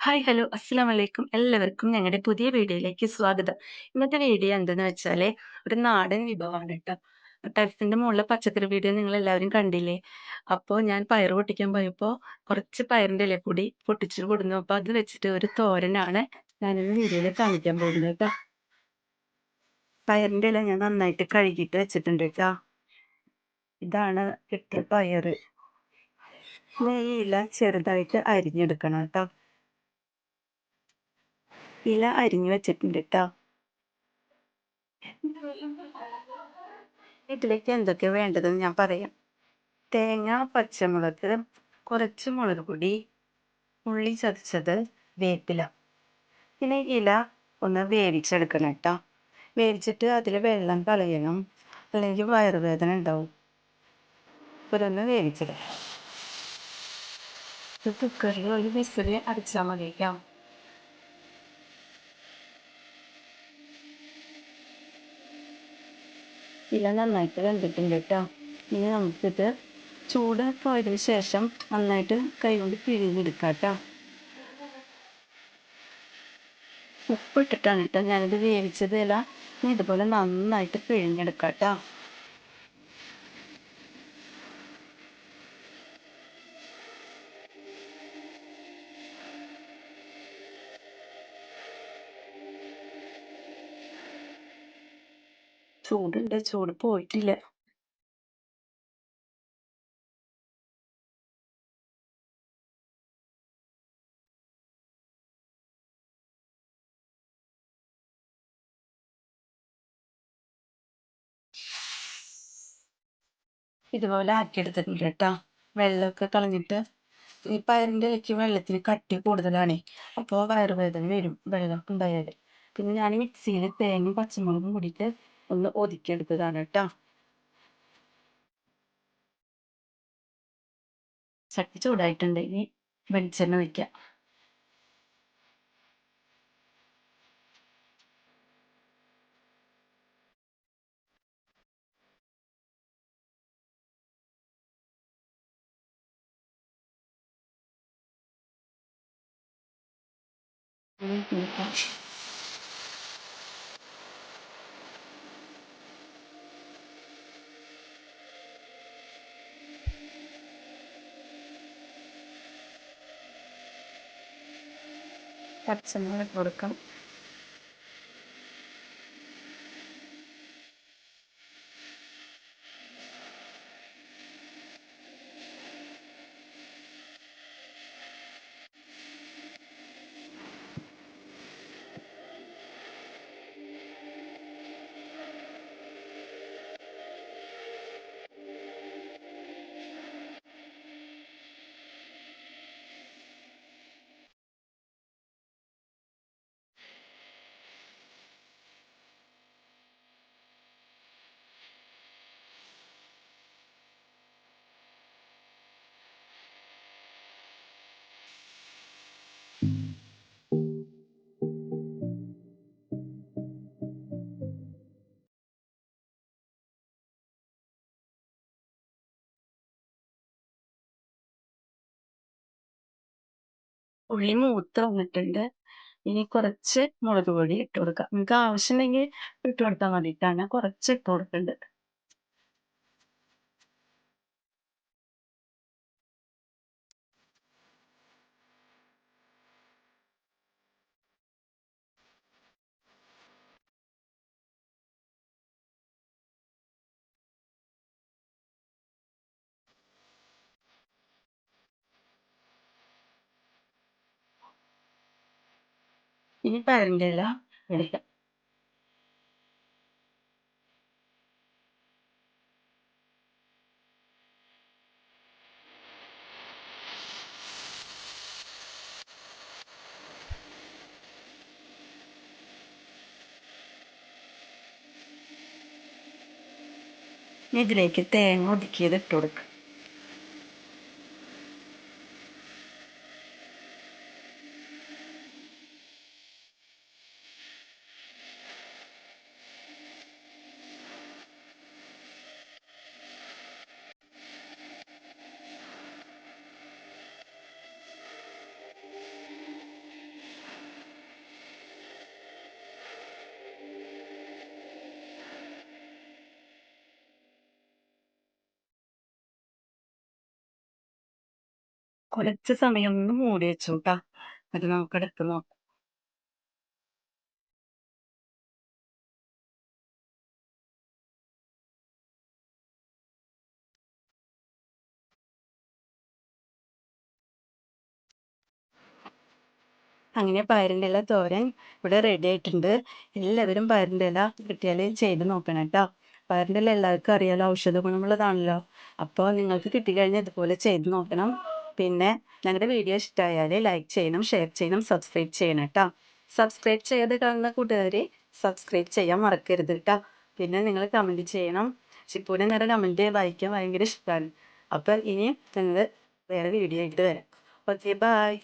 Hi hello അസ്സലാമു വലൈക്കും എല്ലാവർക്കും ഞങ്ങളുടെ പുതിയ വീഡിയോയിലേക്ക് സ്വാഗതം. ഇന്നത്തെ വീഡിയോ എന്തെന്ന് വെച്ചാൽ ഒരു നാടൻ വിഭവമാണ് കേട്ടോ. ടെറസിന്റെ മുകളിലെ പച്ചക്കറി വീഡിയോ നിങ്ങൾ എല്ലാവരും കണ്ടില്ലേ? അപ്പോൾ ഞാൻ പയർ പൊട്ടിക്കാൻ പോയപ്പോൾ കുറച്ച് പയറിന്റെ ഇല കൂടി പൊട്ടിച്ചു കൊടുന്നു. അപ്പോൾ അത് വെച്ചിട്ട് ഒരു തോരനാണ് ഞാനൊരു വീഡിയോയിൽ കാണിക്കാൻ പോകുന്നത് കേട്ടോ. പയറിന്റെ ഇല ഞാൻ നന്നായിട്ട് കഴുകിയിട്ട് വെച്ചിട്ടുണ്ട് കേട്ടോ. ഇതാണ് കിട്ടിയ പയറ്. ഈ ഇല ചെറുതായിട്ട് അരിഞ്ഞെടുക്കണം കേട്ടോ. ഇല അരിഞ്ഞു വെച്ചിട്ടുണ്ട് കേട്ടോ ഇതിലേക്ക് എന്തൊക്കെ വേണ്ടതെന്ന് ഞാൻ പറയാം. തേങ്ങ പച്ചമുളക് കുറച്ച് മുളക് പൊടി ഉള്ളി ചതച്ചത് വേപ്പില. പിന്നെ ഇല ഒന്ന് വേവിച്ചെടുക്കണം കേട്ടോ വേവിച്ചിട്ട് അതിൽ വെള്ളം കളയണം. അല്ലെങ്കിൽ വയറുവേദന ഉണ്ടാവും. ഇതൊന്ന് വേവിച്ചെടുക്കാം. കുക്കറിൽ ഒരു വിസിൽ അടിച്ചാൽ മതി ഇല നന്നായിട്ട് വെന്തിട്ടുണ്ട് കേട്ടോ. ഇനി നമുക്കിത് ചൂട് പോയതിന് ശേഷം നന്നായിട്ട് കൈകൊണ്ട് പിഴിഞ്ഞെടുക്കാം കേട്ടോ. ഉപ്പിട്ടിട്ടാണ് കേട്ടോ ഞാനിത് വേവിച്ചത് ഇല. ഇതുപോലെ നന്നായിട്ട് പിഴിഞ്ഞെടുക്കാം കേട്ടോ. ചൂടുണ്ട് ചൂട് പോയിട്ടില്ല. ഇതുപോലെ ആക്കിയെടുത്തിട്ടുണ്ട് കേട്ടോ. വെള്ളമൊക്കെ കളഞ്ഞിട്ട് ഈ പയറിന്റെ ഇലയ്ക്ക് വെള്ളത്തിന് കട്ടി കൂടുതലാണ്. അപ്പോൾ വയറുവേദന വരും വെള്ളം ഉണ്ടായാൽ. പിന്നെ ഞാൻ മിക്സിയിൽ തേങ്ങയും പച്ചമുളകും കൂടിയിട്ട് ഒന്ന് ഒതുക്കിയെടുത്തതാണ് കേട്ടോ. ചട്ടി ചൂടായിട്ടുണ്ട്. ഇനി വെളിച്ചെണ്ണ ഒഴിക്കാം. പച്ചമുളക് കൊടുക്കാം. ഉള്ളി മൂത്ത് വന്നിട്ടുണ്ട്. ഇനി കുറച്ച് മുളക് പൊടി ഇട്ട് കൊടുക്കാം. നിങ്ങൾക്ക് ആവശ്യമുണ്ടെങ്കിൽ ഇട്ട് കൊടുത്താൽ മതിയിട്ടാണ് കുറച്ച് ഇട്ട് കൊടുക്കുന്നുണ്ട് ഇനി ഇല എടുക്കാം ഇതിലേക്ക് തേങ്ങ ഒതുക്കിയത് ഇട്ട് കുറച്ച് സമയം ഒന്ന് മൂടി വെച്ചു കേട്ടാ അത് നമുക്ക് എടുത്ത് നോക്കാം. അങ്ങനെ പയറിന്റെ ഇല തോരൻ ഇവിടെ റെഡി ആയിട്ടുണ്ട്. എല്ലാവരും പയറിന്റെ ഇല കിട്ടിയാൽ ചെയ്ത് നോക്കണം കേട്ടോ. പയറിന്റെ ഇല എല്ലാവർക്കും അറിയാലോ ഔഷധ ഗുണമുള്ളതാണല്ലോ. അപ്പോൾ നിങ്ങൾക്ക് കിട്ടിക്കഴിഞ്ഞാൽ ഇതുപോലെ ചെയ്ത് നോക്കണം. പിന്നെ ഞങ്ങളുടെ വീഡിയോ ഇഷ്ടമായാൽ ലൈക്ക് ചെയ്യണം ഷെയർ ചെയ്യണം സബ്സ്ക്രൈബ് ചെയ്യണം കേട്ടോ സബ്സ്ക്രൈബ് ചെയ്ത് കാണുന്ന കൂട്ടുകാർ സബ്സ്ക്രൈബ് ചെയ്യാൻ മറക്കരുത് കേട്ടോ പിന്നെ നിങ്ങൾ കമന്റ് ചെയ്യണം. ചിപ്പൂനെ നേരെ കമന്റ് വായിക്കാൻ ഭയങ്കര ഇഷ്ടമാണ് അപ്പം ഇനി ഞങ്ങൾ വേറെ വീഡിയോ ആയിട്ട് വരാം. Okay bye